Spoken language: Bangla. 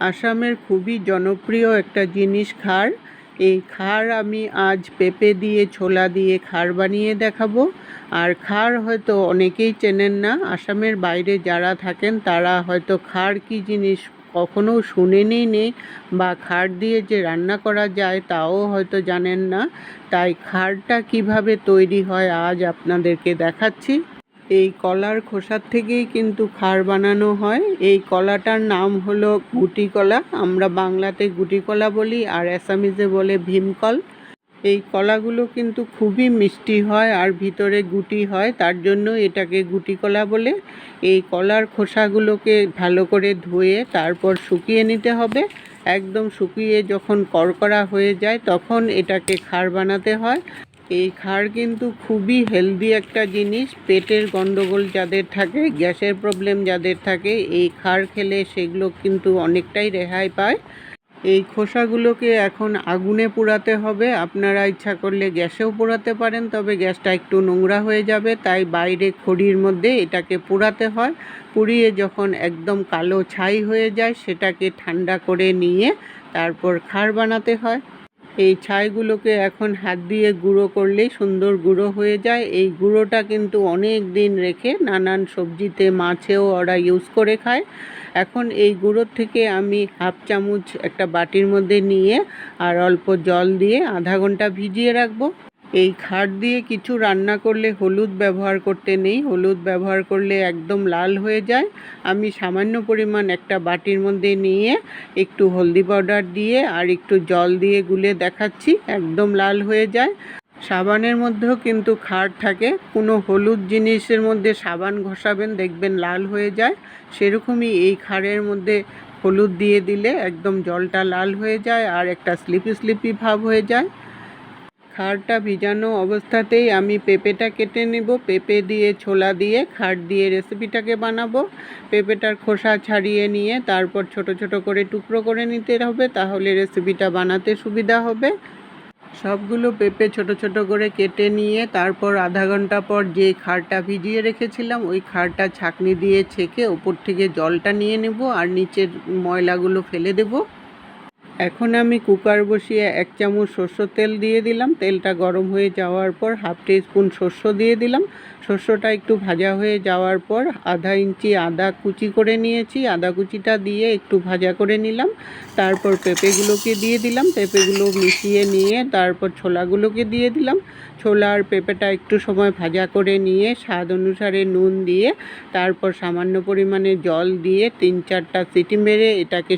আসামের খুবই জনপ্রিয় একটা জিনিস খার। এই খার আমি আজ পেঁপে দিয়ে, ছোলা দিয়ে খার বানিয়ে দেখাবো। আর খার হয়তো অনেকেই চেনেন না, আসামের বাইরে যারা থাকেন তারা হয়তো খার কি জিনিস কখনো শুনেনি নেই বা খার দিয়ে যে রান্না করা যায় তাও হয়তো জানেন না। তাই খারটা কীভাবে তৈরি হয় আজ আপনাদেরকে দেখাচ্ছি। এই কলার খোসার থেকেই কিন্তু খার বানানো হয়। এই কলাটার নাম হলো গুটি কলা আমরা বাংলাতে গুটি কলা বলি আর অ্যাসামিজে বলে ভীমকল। এই কলাগুলো কিন্তু খুবই মিষ্টি হয় আর ভিতরে গুটি হয়, তার জন্য এটাকে গুটি কলা বলে। এই কলার খোসাগুলোকে ভালো করে ধুয়ে তারপর শুকিয়ে নিতে হবে। একদম শুকিয়ে যখন কড়কড়া হয়ে যায় তখন এটাকে খার বানাতে হয়। এই খার কিন্তু খুবই হেলদি একটা জিনিস। পেটের গন্ডগোল যাদের থাকে, গ্যাসের প্রবলেম যাদের থাকে, এই খার খেলে সেগুলো কিন্তু অনেকটাই রেহাই পায়। এই খোসাগুলোকে এখন আগুনে পোড়াতে হবে। আপনারা ইচ্ছা করলে গ্যাসেও পোড়াতে পারেন, তবে গ্যাসটা একটু নোংরা হয়ে যাবে, তাই বাইরে খড়ির মধ্যে এটাকে পোড়াতে হয়। পুড়িয়ে যখন একদম কালো ছাই হয়ে যায়, সেটাকে ঠান্ডা করে নিয়ে তারপর খার বানাতে হয়। এই ছাইগুলোকে এখন হাত দিয়ে গুঁড়ো করলেই সুন্দর গুঁড়ো হয়ে যায়। এই গুঁড়োটা কিন্তু অনেক দিন রেখে নানান সবজিতে, মাছেও ওরা ইউজ করে খায়। এখন এই গুঁড়োর থেকে আমি হাফ চামচ একটা বাটির মধ্যে নিয়ে আর অল্প জল দিয়ে আধা ঘণ্টা ভিজিয়ে রাখব। এই খাট দিয়ে কিছু রান্না করলে হলুদ ব্যবহার করতে নেই। হলুদ ব্যবহার করলে একদম লাল হয়ে যায়। আমি সামান্য পরিমাণ একটা বাটির মধ্যে নিয়ে একটু হলদি পাউডার দিয়ে আর একটু জল দিয়ে গুলে দেখাচ্ছি, একদম লাল হয়ে যায়। সাবানের মধ্যেও কিন্তু খার থাকে। কোনো হলুদ জিনিসের মধ্যে সাবান ঘষাবেন, দেখবেন লাল হয়ে যায়। সেরকমই এই খাড়ের মধ্যে হলুদ দিয়ে দিলে একদম জলটা লাল হয়ে যায় আর একটা স্লিপি স্লিপি ভাব হয়ে যায়। খারটা ভিজানো অবস্থাতেই আমি পেঁপেটা কেটে নেব। পেঁপে দিয়ে ছোলা দিয়ে খার দিয়ে রেসিপিটাকে বানাবো। পেঁপেটার খোসা ছাড়িয়ে নিয়ে তারপর ছোট ছোট করে টুকরো করে নিতে হবে, তাহলে রেসিপিটা বানাতে সুবিধা হবে। সবগুলো পেঁপে ছোট ছোট করে কেটে নিয়ে তারপর আধা ঘণ্টা পর যে খারটা ভিজিয়ে রেখেছিলাম, ওই খারটা ছাঁকনি দিয়ে ছেঁকে ওপর থেকে জলটা নিয়ে নেব আর নিচের ময়লাগুলো ফেলে দেবো। এখন আমি কুকার বসিয়ে এক চামচ সর্ষের তেল দিয়ে দিলাম। তেলটা গরম হয়ে যাওয়ার পর হাফ স্পুন শস্য দিয়ে দিলাম। শস্যটা একটু ভাজা হয়ে যাওয়ার পর আধা ইঞ্চি আদা কুচি করে নিয়েছি। আদা কুচিটা দিয়ে একটু ভাজা করে নিলাম। তারপর পেঁপেগুলোকে দিয়ে দিলাম। পেঁপেগুলো মিশিয়ে নিয়ে তারপর ছোলাগুলোকে দিয়ে দিলাম। ছোলা আর পেঁপেটা একটু সময় ভাজা করে নিয়ে স্বাদ অনুসারে নুন দিয়ে তারপর সামান্য পরিমাণে জল দিয়ে তিন চারটা সিটি মেরে এটাকে